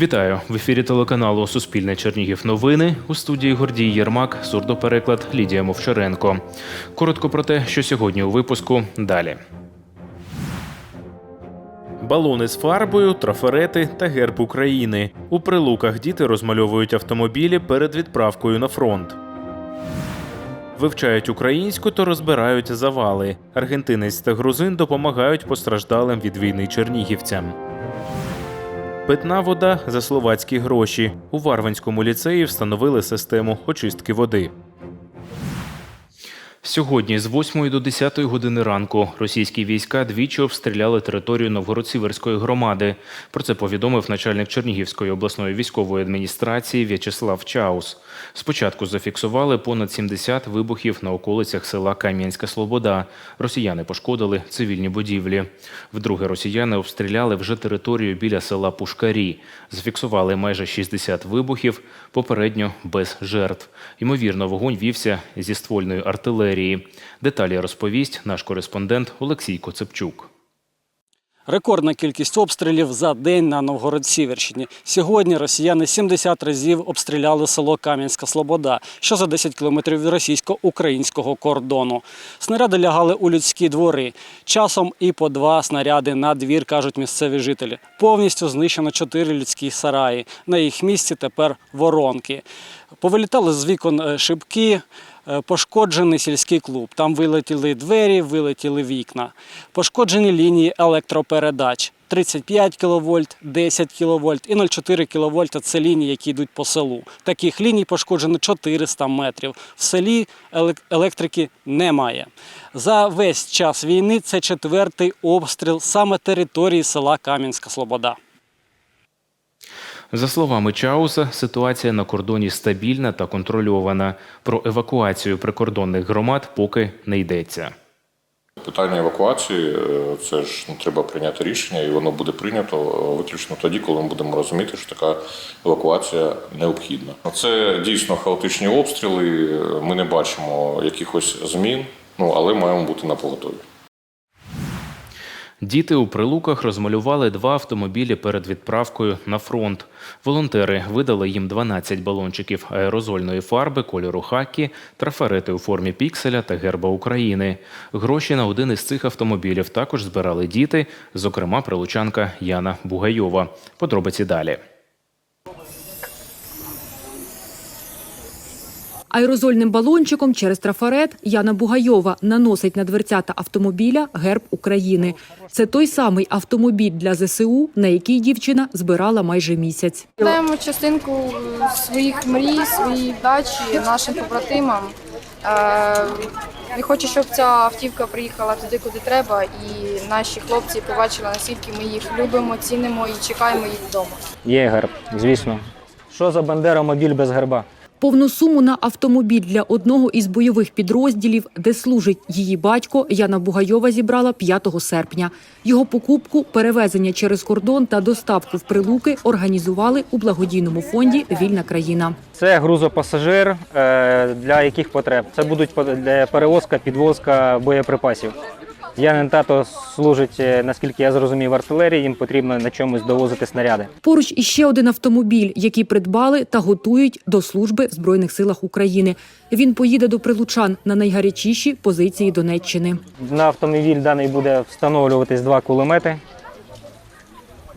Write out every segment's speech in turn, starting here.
Вітаю в ефірі телеканалу Суспільне Чернігів. Новини у студії Гордій Єрмак, сурдопереклад Лідія Мовчаренко. Коротко про те, що сьогодні у випуску далі. Балони з фарбою, трафарети та герб України. У прилуках діти розмальовують автомобілі перед відправкою на фронт. Вивчають українську та розбирають завали. Аргентинець та грузин допомагають постраждалим від війни чернігівцям. Питна вода за словацькі гроші. У Варвинському ліцеї встановили систему очистки води. Сьогодні з 8 до 10 години ранку російські війська двічі обстріляли територію Новгород-Сіверської громади. Про це повідомив начальник Чернігівської обласної військової адміністрації В'ячеслав Чаус. Спочатку зафіксували понад 70 вибухів на околицях села Кам'янська Слобода. Росіяни пошкодили цивільні будівлі. Вдруге росіяни обстріляли вже територію біля села Пушкарі. Зафіксували майже 60 вибухів, попередньо без жертв. Ймовірно, вогонь вівся зі ствольної артилерії. Деталі розповість наш кореспондент Олексій Коцепчук. Рекордна кількість обстрілів за день на Новгород-Сіверщині. Сьогодні росіяни 70 разів обстріляли село Кам'янська Слобода, що за 10 кілометрів від російсько-українського кордону. Снаряди лягали у людські двори. Часом і по два снаряди на двір, кажуть місцеві жителі. Повністю знищено чотири людські сараї. На їх місці тепер воронки. Повилітали з вікон е, шибки. Е, Пошкоджений сільський клуб. Там вилетіли двері, вилетіли вікна. Пошкоджені лінії електропередач. 35 кВт, 10 кВт і 0,4 кВт – це лінії, які йдуть по селу. Таких ліній пошкоджено 400 метрів. В селі електрики немає. За весь час війни це четвертий обстріл саме території села Кам'янська Слобода. За словами Чауса, ситуація на кордоні стабільна та контрольована. Про евакуацію прикордонних громад поки не йдеться. Питання евакуації е, це ж ну, треба прийняти рішення, і воно буде прийнято е, виключно тоді, коли ми будемо розуміти, що така евакуація необхідна. Це дійсно хаотичні обстріли. е, Ми не бачимо якихось змін, ну але маємо бути на поготові. Діти у прилуках розмалювали два автомобілі перед відправкою на фронт. Волонтери видали їм 12 балончиків аерозольної фарби кольору хакі, трафарети у формі пікселя та герба України. Гроші на один із цих автомобілів також збирали діти, зокрема прилучанка Яна Бугайова. Подробиці далі. Аерозольним балончиком через трафарет Яна Бугайова наносить на дверцята автомобіля герб України. Це той самий автомобіль для ЗСУ, на який дівчина збирала майже місяць. Даємо частинку своїх мрій, своїй вдачі нашим побратимам. Е, І хочу, щоб ця автівка приїхала туди, куди треба, і наші хлопці побачили, наскільки ми їх любимо, цінимо і чекаємо їх вдома. Є герб, звісно. Що за бандера мобіль без герба? Повну суму на автомобіль для одного із бойових підрозділів, де служить її батько, Яна Бугайова зібрала 5 серпня. Його покупку, перевезення через кордон та доставку в прилуки організували у благодійному фонді Вільна країна. Це грузопасажир е, для яких потреб? Це будуть по- для перевозка, підвозка боєприпасів. Янин тато служить, е, наскільки я зрозумів, в артилерії, їм потрібно на чомусь довозити снаряди. Поруч іще один автомобіль, який придбали та готують до служби в Збройних силах України. Він поїде до прилучан на найгарячіші позиції Донеччини. На автомобіль даний буде встановлюватись два кулемети,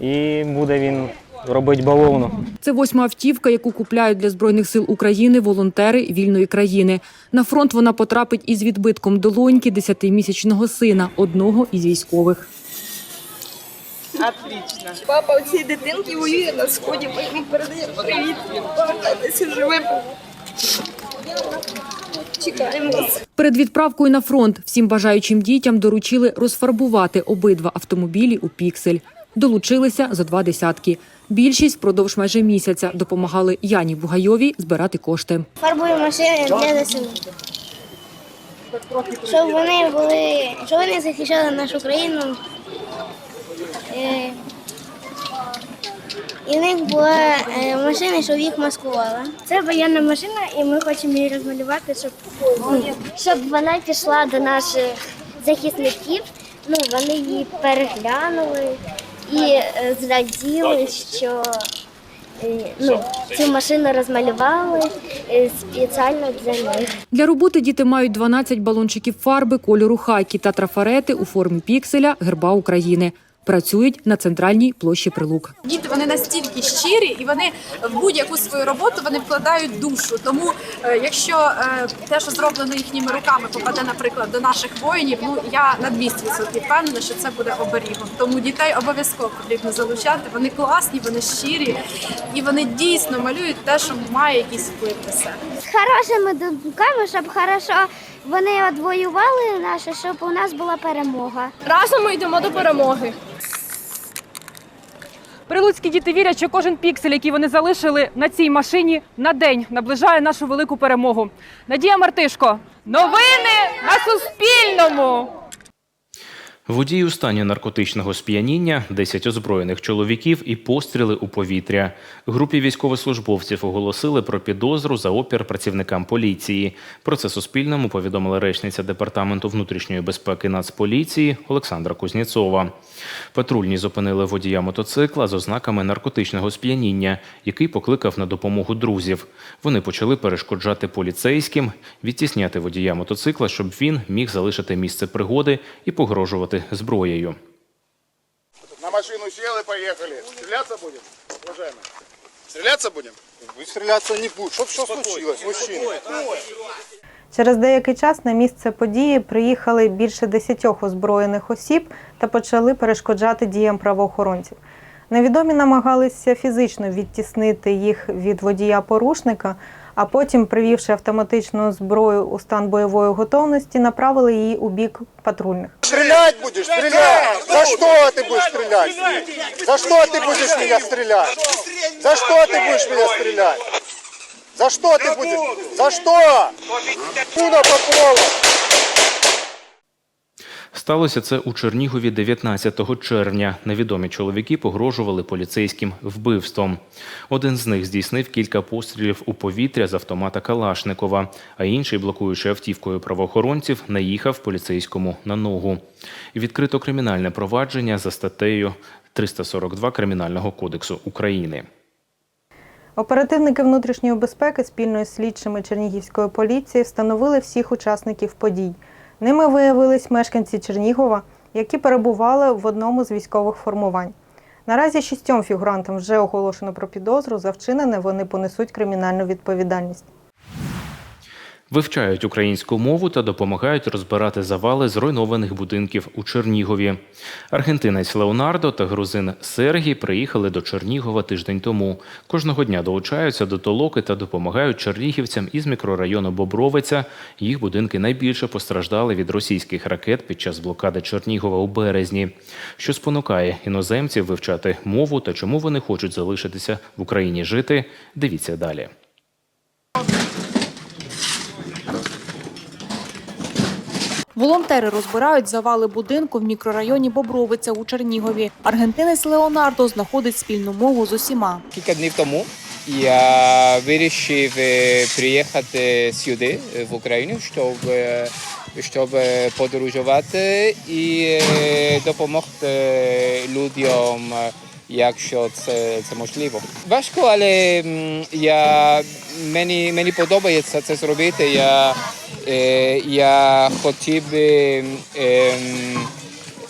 і буде він робити бавовну. Це восьма автівка, яку купляють для збройних сил України волонтери вільної країни. На фронт вона потрапить із відбитком долоньки десятимісячного сина одного із військових. Папа у цієї дитинки воює на сході, ми йому передаємо привіт. Повертайтеся живим. Чекаємо вас. Перед відправкою на фронт всім бажаючим дітям доручили розфарбувати обидва автомобілі у піксель. Долучилися за два десятки. Більшість впродовж майже місяця допомагали Яні Бугайовій збирати кошти. фарбую машини для ЗСУ. Щоб вони були, щоб вони захищали нашу країну. Е, І в них була е, машина, щоб їх маскувала. Це воєнна машина, і ми хочемо її розмалювати, щоб, щоб вона пішла до наших захисників. Ну, вони її переглянули і е, зраділи, що е, ну, цю машину розмалювали е, спеціально для них. Для роботи діти мають 12 балончиків фарби кольору хакі та трафарети у формі пікселя герба України. Працюють на центральній площі Прилук. Діти вони настільки щирі, і вони в будь-яку свою роботу вони вкладають душу. Тому, е, якщо е, те, що зроблено їхніми руками, попаде, наприклад, до наших воїнів, ну я на 200% впевнена, що це буде оберігом. Тому дітей обов'язково потрібно залучати. Вони класні, вони щирі і вони дійсно малюють те, що має якийсь вплив на себе. З хорошими думками, щоб хорошо вони відвоювали наше, щоб у нас була перемога. Разом ми йдемо до перемоги. Прилуцькі діти вірять, що кожен піксель, який вони залишили на цій машині на день, наближає нашу велику перемогу. Надія Мартишко, новини на Суспільному. Водій у стані наркотичного сп'яніння, 10 озброєних чоловіків і постріли у повітря. Групі військовослужбовців оголосили про підозру за опір працівникам поліції. Про це Суспільному повідомила речниця департаменту внутрішньої безпеки Нацполіції Олександра Кузнєцова. Патрульні зупинили водія мотоцикла з ознаками наркотичного сп'яніння, який покликав на допомогу друзів. Вони почали перешкоджати поліцейським, відтісняти водія мотоцикла, щоб він міг залишити місце пригоди і погрожувати зброєю. На машину сел и поехали. Стреляться будем, уважаемый? Стреляться будем? Вы стреляться не будете. Что, что случилось, мужчина? Через деякий час на місце події приїхали більше десятьох озброєних осіб та почали перешкоджати діям правоохоронців. Невідомі намагалися фізично відтіснити їх від водія-порушника, а потім, привівши автоматичну зброю у стан бойової готовності, направили її у бік патрульних. Стрелять будешь, стрелять! За что ты будешь стрелять? За что ты будешь меня стрелять? За что ты будешь меня стрелять? За что ты будешь? За что? Куда попало? Сталося це у Чернігові 19 червня. Невідомі чоловіки погрожували поліцейським вбивством. Один з них здійснив кілька пострілів у повітря з автомата Калашникова, а інший, блокуючи автівкою правоохоронців, наїхав поліцейському на ногу. Відкрито кримінальне провадження за статтею 342 Кримінального кодексу України. Оперативники внутрішньої безпеки спільно з слідчими Чернігівської поліції встановили всіх учасників подій. Ними виявились мешканці Чернігова, які перебували в одному з військових формувань. Наразі шістьом фігурантам вже оголошено про підозру. За вчинене вони понесуть кримінальну відповідальність. Вивчають українську мову та допомагають розбирати завали зруйнованих будинків у Чернігові. Аргентинець Леонардо та грузин Сергій приїхали до Чернігова тиждень тому. Кожного дня долучаються до толоки та допомагають чернігівцям із мікрорайону Бобровиця. Їх будинки найбільше постраждали від російських ракет під час блокади Чернігова у березні. Що спонукає іноземців вивчати мову та чому вони хочуть залишитися в Україні жити? Дивіться далі. Волонтери розбирають завали будинку в мікрорайоні Бобровиця у Чернігові. Аргентинець Леонардо знаходить спільну мову з усіма. Кілька днів тому я вирішив е, приїхати сюди, е, в Україну, щоб, е, щоб подорожувати і допомогти людям, якщо це, це можливо. Важко, але я, мені, мені подобається це зробити. Я, я хотів би ем,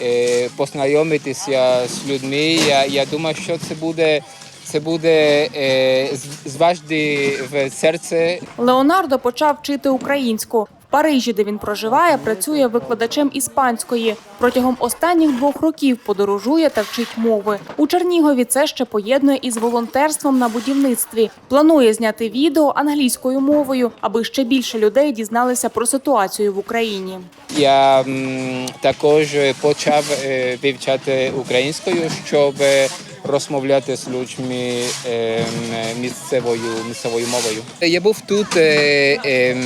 е, познайомитися з людьми. Я, я думаю, що це буде. Це буде е, зважди в серце Леонардо почав вчити українську. Парижі, де він проживає, працює викладачем іспанської. Протягом останніх двох років подорожує та вчить мови. У Чернігові це ще поєднує із волонтерством на будівництві. Планує зняти відео англійською мовою, аби ще більше людей дізналися про ситуацію в Україні. Я також почав е, вивчати українською, щоб розмовляти з людьми е, місцевою місцевою мовою. Я був тут е, е,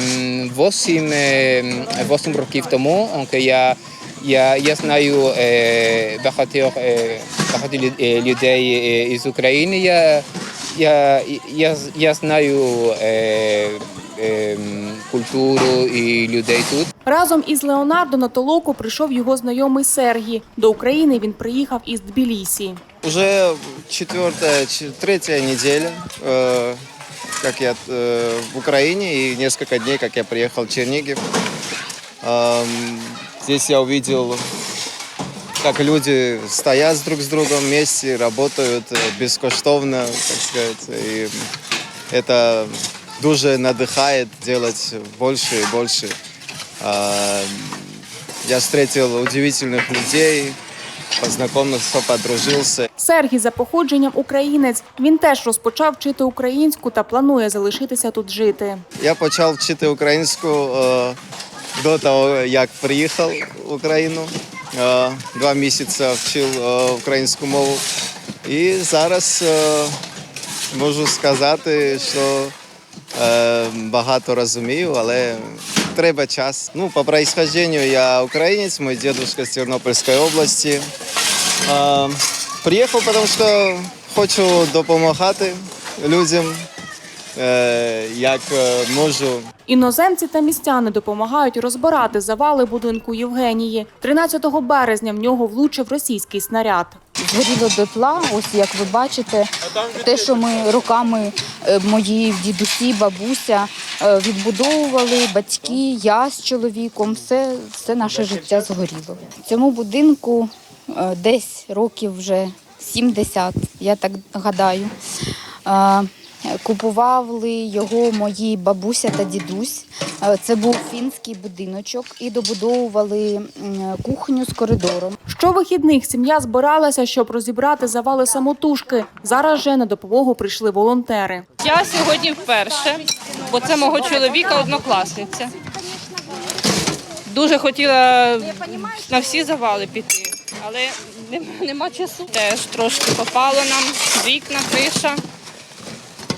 8, е, 8 років тому. Я, я, я знаю е, багато, багато людей е, із України. Я, я, я, я знаю е, е, культуру і людей тут. Разом із Леонардо на толоку прийшов його знайомий Сергій. До України він приїхав із Тбілісі. Уже четвертая, третья неделя, э, как я э, в Украине, и несколько дней, как я приехал в Чернигов. Эм, Здесь я увидел, как люди стоят друг с другом вместе, работают э, бескоштовно, так сказать. И это дуже надыхает делать больше и больше. Эм, Я встретил удивительных людей, познакомился, подружился. Сергій за походженням українець. Він теж розпочав вчити українську та планує залишитися тут жити. Я почав вчити українську е, до того, як приїхав в Україну. Е, два місяці вчив е, українську мову. І зараз е, можу сказати, що е, багато розумію, але треба час. Ну, по происхождению я українець, мій дідусь з Тернопільської області. Е, приїхав, тому що хочу допомагати людям, е, як е, можу. Іноземці та містяни допомагають розбирати завали будинку Євгенії. 13 березня в нього влучив російський снаряд. згоріло дотла. Ось як ви бачите, те, що ми роками е, мої дідусі, бабуся відбудовували, батьки, я з чоловіком, все, все наше життя згоріло. Цьому будинку десь років вже 70, я так гадаю. Е, Купували його мої бабуся та дідусь. Е, Це був фінський будиночок і добудовували кухню з коридором. Щовихідних сім'я збиралася, щоб розібрати завали самотужки. Зараз же на допомогу прийшли волонтери. Я сьогодні вперше, бо це мого чоловіка однокласниця. Дуже хотіла на всі завали піти, але нем- нема часу. Теж трошки попало нам вікна, криша.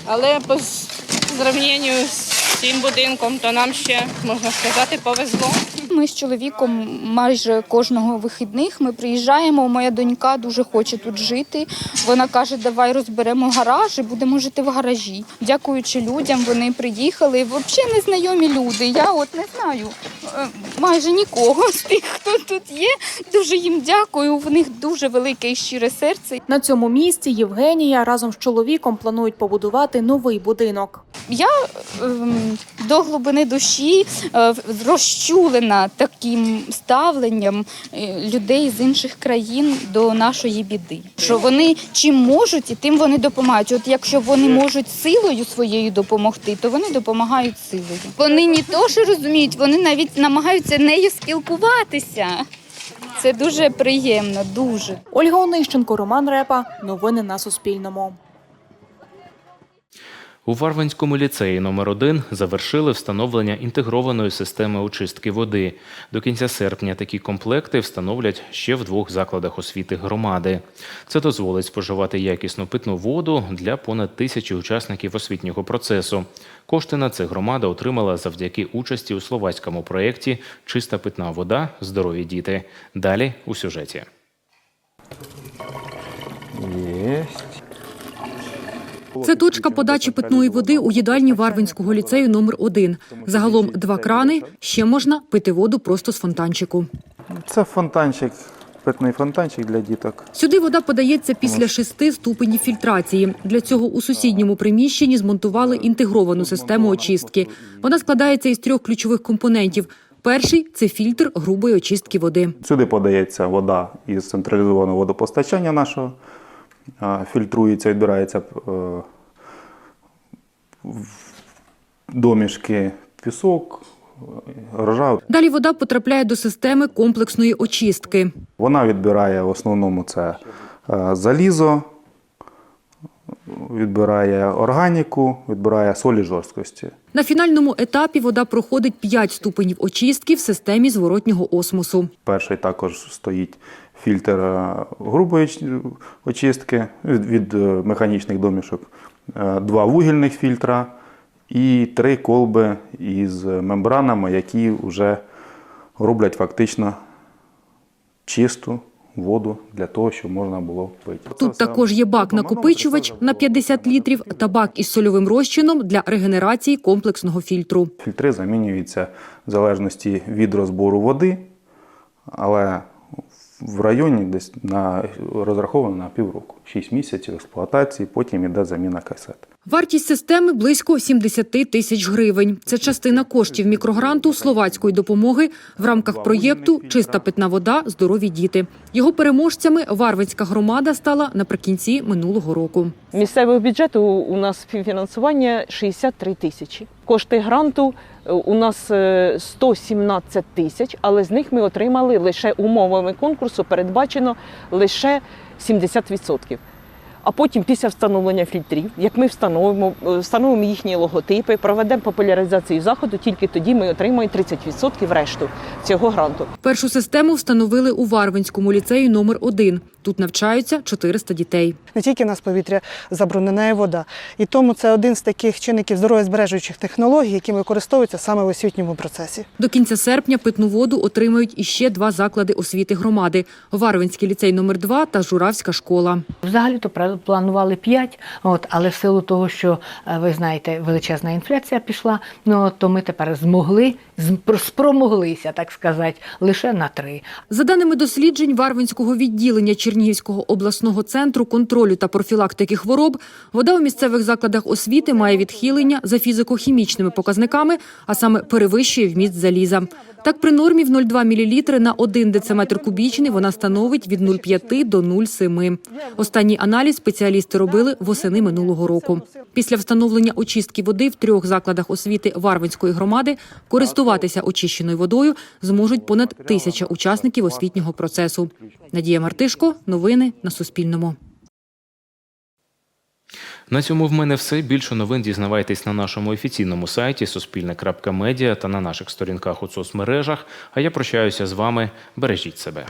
Але по зрівнянню з цим будинком, то нам ще, можна сказати, повезло. Ми з чоловіком майже кожного вихідних ми приїжджаємо. Моя донька дуже хоче тут жити. Вона каже, давай розберемо гараж і будемо жити в гаражі. Дякуючи людям, вони приїхали. Взагалі незнайомі люди. Я от не знаю е, майже нікого з тих, хто тут є. Дуже їм дякую. В них дуже велике і щире серце. На цьому місці Євгенія разом з чоловіком планують побудувати новий будинок. Я ем, до глибини душі е, розчулена таким ставленням е, людей з інших країн до нашої біди. Що вони чим можуть, і тим вони допомагають. От якщо вони можуть силою своєю допомогти, то вони допомагають силою. Вони не то, що розуміють, вони навіть намагаються нею спілкуватися. Це дуже приємно, дуже. Ольга Онищенко, Роман Репа. Новини на Суспільному. У Варвинському ліцеї номер 1 завершили встановлення інтегрованої системи очистки води. До кінця серпня такі комплекти встановлять ще в двох закладах освіти громади. Це дозволить споживати якісну питну воду для понад тисячі учасників освітнього процесу. Кошти на це громада отримала завдяки участі у словацькому проєкті Чиста питна вода, здорові діти. Далі у сюжеті. Це точка подачі питної води у їдальні Варвинського ліцею номер 1 Загалом два крани. Ще можна пити воду просто з фонтанчику. Це фонтанчик, питний фонтанчик для діток. Сюди вода подається після шести ступенів фільтрації. Для цього у сусідньому приміщенні змонтували інтегровану систему очистки. Вона складається із трьох ключових компонентів. Перший це фільтр грубої очистки води. Сюди подається вода із централізованого водопостачання нашого, фільтрується, відбирається е, домішки пісок, Рожа. Далі вода потрапляє до системи комплексної очистки. Вона відбирає в основному це е, залізо, відбирає органіку, відбирає солі жорсткості. На фінальному етапі вода проходить 5 ступенів очистки в системі зворотнього осмосу. Перший також стоїть фільтр е, грубої очистки від, е, механічних домішок, е, два вугільних фільтра і три колби із мембранами, які вже роблять фактично чисту воду для того, щоб можна було пити. Тут також є бак-накопичувач на 50 літрів та бак із сольовим розчином для регенерації комплексного фільтру. Фільтри замінюються в залежності від розбору води, але в районі десь на розраховано на півроку. 6 місяців експлуатації, потім іде заміна касет. Вартість системи близько 70 тисяч гривень. Це частина коштів мікрогранту словацької допомоги в рамках проєкту Чиста питна вода, здорові діти. Його переможцями Варвинська громада стала наприкінці минулого року. Місцевого бюджету у нас співфінансування 63 тисячі. Кошти гранту у нас е, 117 тисяч, але з них ми отримали лише умовами конкурсу передбачено лише 70%. А потім, після встановлення фільтрів, як ми встановимо, е, встановимо їхні логотипи, проведемо популяризацію заходу, тільки тоді ми отримаємо 30% решту цього гранту. Першу систему встановили у Варвинському ліцеї номер 1 Тут навчаються 400 дітей. не тільки в нас повітря забруднене, а вода. І тому це один з таких чинників здоров'язбережуючих технологій, які використовуються саме в освітньому процесі. До кінця серпня питну воду отримають іще два заклади освіти громади: Варвинський ліцей номер 2 та Журавська школа. Взагалі-то пра- планували 5, от, але в силу того, що е, ви знаєте, величезна інфляція пішла, ну то ми тепер змогли, зм- спромоглися, так сказати, лише на 3. За даними досліджень Варвинського відділення Чернігівського обласного центру контролю та профілактики хвороб, вода у місцевих закладах освіти має відхилення за фізико-хімічними показниками, а саме перевищує вміст заліза. Так, при нормі в 0,2 мл на 1 дециметр кубічний вона становить від 0,5 до 0,7. Останній аналіз спеціалісти робили восени минулого року. Після встановлення очистки води в трьох закладах освіти Варвинської громади користуватися очищеною водою зможуть понад тисяча учасників освітнього процесу. Надія Мартишко, новини на Суспільному. На цьому в мене все. Більше новин дізнавайтесь на нашому офіційному сайті Суспільне.Медіа та на наших сторінках у соцмережах. А я прощаюся з вами. Бережіть себе.